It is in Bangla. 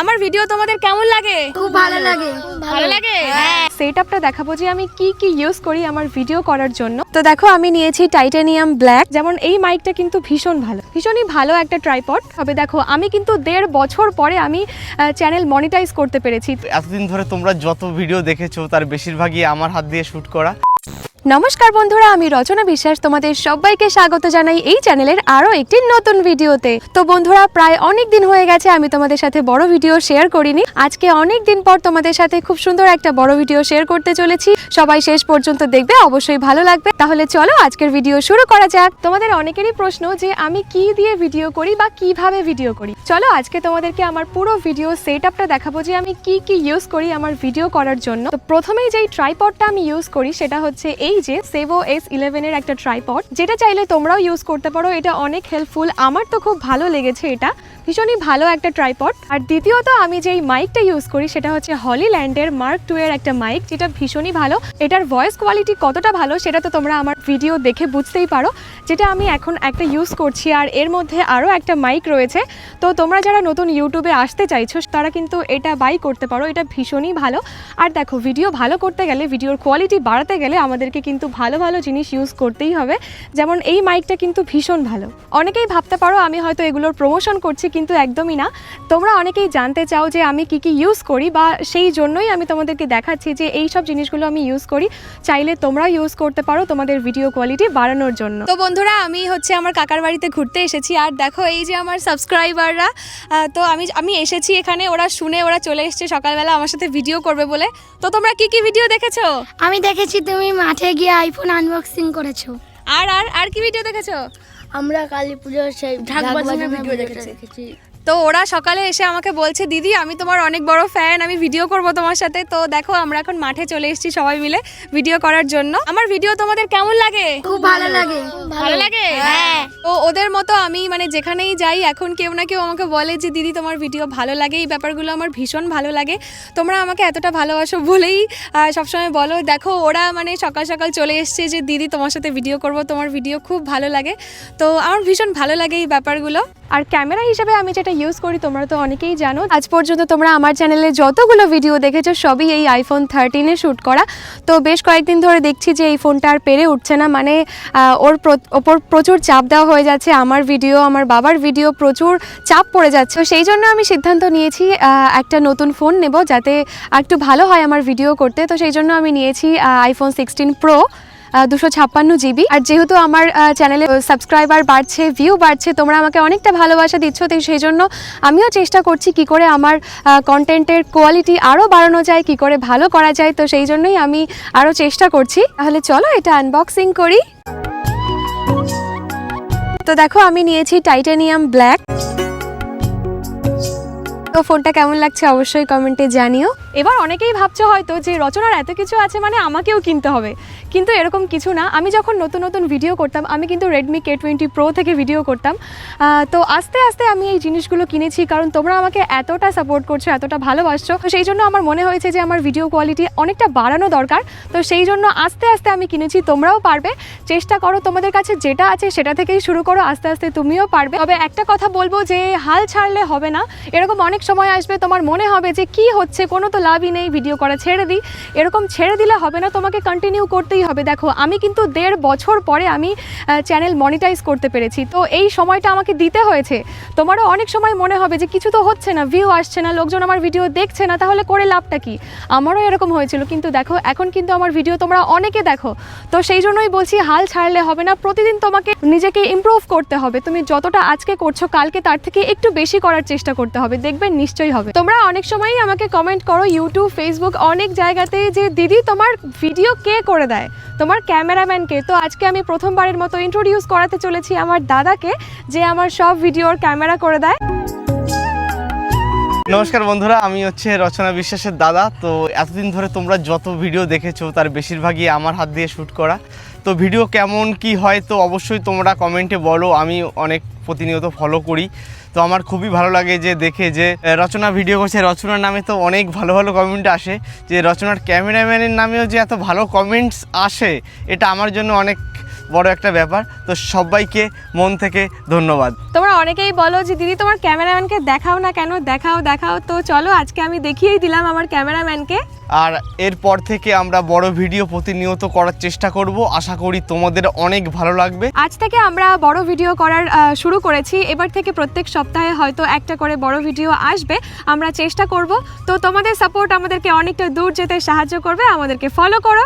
আমার ভিডিও তোমাদের কেমন লাগে? খুব ভালো লাগে। ভালো লাগে? সেট আপটা দেখাবো যে আমি কি কি ইউজ করি আমার ভিডিও করার জন্য। তো দেখো আমি নিয়েছি টাইটানিয়াম ব্ল্যাক যেমন এই মাইকটা কিন্তু ভীষণ ভালো। ভীষণই ভালো একটা ট্রাইপড তবে দেখো আমি কিন্তু দেড় বছর পরে আমি চ্যানেল মনিটাইজ করতে পেরেছি। এতদিন ধরে তোমরা যত ভিডিও দেখেছ তার বেশিরভাগই আমার হাত দিয়ে শ্যুট করা। নমস্কার বন্ধুরা, আমি রচনা বিশ্বাস। তোমাদের সবাইকে স্বাগত জানাই এই চ্যানেলের আরও একটি নতুন ভিডিওতে। তো বন্ধুরা, প্রায় অনেক দিন হয়ে গেছে, আমি তোমাদের সাথে বড় ভিডিও শেয়ার করিনি। আজকে অনেক দিন পর তোমাদের সাথে খুব সুন্দর একটা বড় ভিডিও শেয়ার করতে চলেছি। সবাই শেষ পর্যন্ত দেখবে, অবশ্যই ভালো লাগবে। তাহলে চলো, আজকের ভিডিও শুরু করা যাক। তোমাদের অনেকেরই প্রশ্ন যে, আমি কি দিয়ে ভিডিও করি বা কীভাবে ভিডিও করি? চলো, আজকে তোমাদেরকে আমার পুরো ভিডিও সেট আপটা দেখাবো যে, আমি কি কি ইউজ করি আমার ভিডিও করার জন্য। তো প্রথমেই যেই ট্রাইপডটা আমি ইউজ করি, সেটা হচ্ছে এই যে সেভো এস ইলেভেনের একটা ট্রাইপড যেটা চাইলে তোমরাও ইউজ করতে পারো। এটা অনেক হেল্পফুল আমার তো খুব ভালো লেগেছে এটা। ভীষণই ভালো একটা ট্রাইপড আর দ্বিতীয়ত আমি যেই মাইকটা ইউজ করি, সেটা হচ্ছে হলিল্যান্ডের মার্ক টু এর একটা মাইক যেটা ভীষণই ভালো। এটার ভয়েস কোয়ালিটি কতটা ভালো, সেটা তো তোমরা আমার ভিডিও দেখে বুঝতেই পারো, যেটা আমি এখন একটা ইউজ করছি। আর এর মধ্যে আরও একটা মাইক রয়েছে। তো তোমরা যারা নতুন ইউটিউবে আসতে চাইছো, তারা কিন্তু এটা বাই করতে পারো। এটা ভীষণই ভালো। আর দেখো ভিডিও ভালো করতে গেলে ভিডিওর কোয়ালিটি বাড়াতে গেলে আমাদেরকে কিন্তু ভালো ভালো জিনিস ইউজ করতেই হবে। যেমন এই মাইকটা কিন্তু ভীষণ ভালো। অনেকেই ভাবতে পারো, আমি হয়তো এগুলোর প্রমোশন করছি, কিন্তু একদমই না। তোমরা অনেকেই জানতে চাও যে আমি কি কি ইউজ করি, বা সেই জন্যই আমি তোমাদেরকে দেখাচ্ছি যে এই সব জিনিসগুলো আমি ইউজ করি। চাইলে তোমরা ইউজ করতে পারো, তোমাদের ভিডিও কোয়ালিটি বাড়ানোর জন্য। তো বন্ধুরা আমি হচ্ছে আমার কাকার বাড়িতে ঘুরতে এসেছি আর দেখো এই যে আমার সাবস্ক্রাইবাররা তো আমি আমি এসেছি এখানে ওরা শুনে ওরা চলে এসেছে সকালবেলা আমার সাথে ভিডিও করবে বলে। তো তোমরা কি কি ভিডিও দেখেছ? আমি দেখেছি তুমি মাঠে গিয়ে আইফোন আনবক্সিং করেছ। আর আর আর কি ভিডিও দেখেছ? আমরা কালী পুজোর সেই ঢাক বাজানোর ভিডিও দেখেছি। তো ওরা সকালে এসে আমাকে বলছে দিদি আমি তোমার অনেক বড় ফ্যান আমি ভিডিও করব তোমার সাথে। তো দেখো আমরা এখন মাঠে চলে এসেছি সবাই মিলে ভিডিও করার জন্য। আমার ভিডিও তোমাদের কেমন লাগে? খুব ভালো লাগে। ভালো লাগে? হ্যাঁ। তো ওদের মতো আমি মানে যেখানেই যাই এখন কেউ না কেউ আমাকে বলে যে দিদি তোমার ভিডিও ভালো লাগে এই ব্যাপারগুলো আমার ভীষণ ভালো লাগে। তোমরা আমাকে এতটা ভালোবাসো বলেই সবসময় বলো। দেখো ওরা মানে সকাল সকাল চলে এসছে যে দিদি তোমার সাথে ভিডিও করব তোমার ভিডিও খুব ভালো লাগে। তো আমার ভীষণ ভালো লাগে এই ব্যাপারগুলো। আর ক্যামেরা হিসেবে আমি যেটা ইউজ করি, তোমরা তো অনেকেই জানো, আজ পর্যন্ত তোমরা আমার চ্যানেলে যতগুলো ভিডিও দেখেছ, সবই এই আইফোন থার্টিনে শ্যুট করা। তো বেশ কয়েকদিন ধরে দেখছি যে এই ফোনটা আর পেরে উঠছে না মানে ওর ওপর প্রচুর চাপ দেওয়া হয়ে যাচ্ছে, আমার ভিডিও আমার বাবার ভিডিও প্রচুর চাপ পড়ে যাচ্ছে। তো সেই জন্য আমি সিদ্ধান্ত নিয়েছি একটা নতুন ফোন নেব যাতে একটু ভালো হয় আমার ভিডিও করতে। তো সেই জন্য আমি নিয়েছি আইফোন সিক্সটিন প্রো দুশো ছাপ্পান্ন জিবি। আর যেহেতু আমার চ্যানেলে সাবস্ক্রাইবার বাড়ছে ভিউ বাড়ছে, তোমরা আমাকে অনেকটা ভালোবাসা দিচ্ছ, তো সেই জন্য আমিও চেষ্টা করছি কি করে আমার কন্টেন্টের কোয়ালিটি আরও বাড়ানো যায়, কি করে ভালো করা যায়, তো সেই জন্যই আমি আরও চেষ্টা করছি। তাহলে চলো এটা আনবক্সিং করি। তো দেখো আমি নিয়েছি টাইটানিয়াম ব্ল্যাক তো ফোনটা কেমন লাগছে অবশ্যই কমেন্টে জানিও। এবার অনেকেই ভাবছ হয়তো যে রচনার এত কিছু আছে মানে আমাকেও কিনতে হবে। কিন্তু এরকম কিছু না। আমি যখন নতুন নতুন ভিডিও করতাম, আমি কিন্তু রেডমি কে টোয়েন্টি প্রো থেকে ভিডিও করতাম। তো আস্তে আস্তে আমি এই জিনিসগুলো কিনেছি কারণ তোমরা আমাকে এতটা সাপোর্ট করছ, এতটা ভালোবাসছো। তো সেই জন্য আমার মনে হয়েছে যে আমার ভিডিও কোয়ালিটি অনেকটা বাড়ানো দরকার। তো সেই জন্য আস্তে আস্তে আমি কিনেছি। তোমরাও পারবে। চেষ্টা করো তোমাদের কাছে যেটা আছে সেটা থেকেই শুরু করো। আস্তে আস্তে তুমিও পারবে। তবে একটা কথা বলব যে হাল ছাড়লে হবে না। এরকম অনেক সময় আসবে, তোমার মনে হবে যে কি হচ্ছে, কোনো তো লাভই নেই ভিডিও করা ছেড়ে দিই। এরকম ছেড়ে দিলে হবে না, তোমাকে কন্টিনিউ করতেই হবে। দেখো, আমি কিন্তু দেড় বছর পরে আমি চ্যানেল মনিটাইজ করতে পেরেছি। তো এই সময়টা আমাকে দিতে হয়েছে। তোমারও অনেক সময় মনে হবে যে কিছু তো হচ্ছে না ভিউ আসছে না, লোকজন আমার ভিডিও দেখছে না, তাহলে করে লাভটা কি? আমারও এরকম হয়েছিল। কিন্তু দেখো, এখন কিন্তু আমার ভিডিও তোমরা অনেকে দেখো। তো সেই জন্যই বলছি, হাল ছাড়লে হবে না। প্রতিদিন তোমাকে নিজেকে ইমপ্রুভ করতে হবে। তুমি যতটা আজকে করছ, কালকে তার থেকে একটু বেশি করার চেষ্টা করতে হবে। দেখবেন নিশ্চয়ই হবে। তোমরা অনেক সময়ই আমাকে কমেন্ট করো ইউটিউব ফেসবুক অনেক জায়গাতে যে, দিদি, তোমার ভিডিও কে করে দেয়? তোমার ক্যামেরাম্যানকে তো আজকে আমি প্রথমবারের মতো ইন্ট্রোডিউস করাতে চলেছি আমার দাদাকে, যে আমার সব ভিডিওর ক্যামেরা করে দেয়। নমস্কার বন্ধুরা, আমি হচ্ছে রচনা বিশ্বাসের দাদা। তো এতদিন ধরে তোমরা যত ভিডিও দেখেছ, তার বেশিরভাগই আমার হাত দিয়ে শ্যুট করা। তো ভিডিও কেমন, কি হয়, তো অবশ্যই তোমরা কমেন্টে বলো। আমি অনেক প্রতিনিয়ত ফলো করি। তো আমার খুবই ভালো লাগে যে দেখে যে রচনা ভিডিও করছে। রচনার নামে তো অনেক ভালো ভালো কমেন্ট আসে। যে রচনার ক্যামেরাম্যানের নামেও যে এত ভালো কমেন্টস আসে, এটা আমার জন্য অনেক বড় একটা ব্যাপার। তো সবাইকে মন থেকে ধন্যবাদ। তোমরা অনেকেই বলো যে দিদি তোমার ক্যামেরাম্যানকে দেখাও না কেন? দেখাও দেখাও। তো চলো আজকে আমি দেখিয়েই দিলাম আমার ক্যামেরাম্যানকে। আর এরপর থেকে আমরা বড় ভিডিও প্রতিনিয়ত করার চেষ্টা করব। আশা করি তোমাদের অনেক ভালো লাগবে। আজ থেকে আমরা বড় ভিডিও করার শুরু করেছি। এবার থেকে প্রত্যেক সপ্তাহে হয়তো একটা করে বড় ভিডিও আসবে। আমরা চেষ্টা করব। তো তোমাদের সাপোর্ট আমাদেরকে অনেকটা দূর যেতে সাহায্য করবে। আমাদেরকে ফলো করো।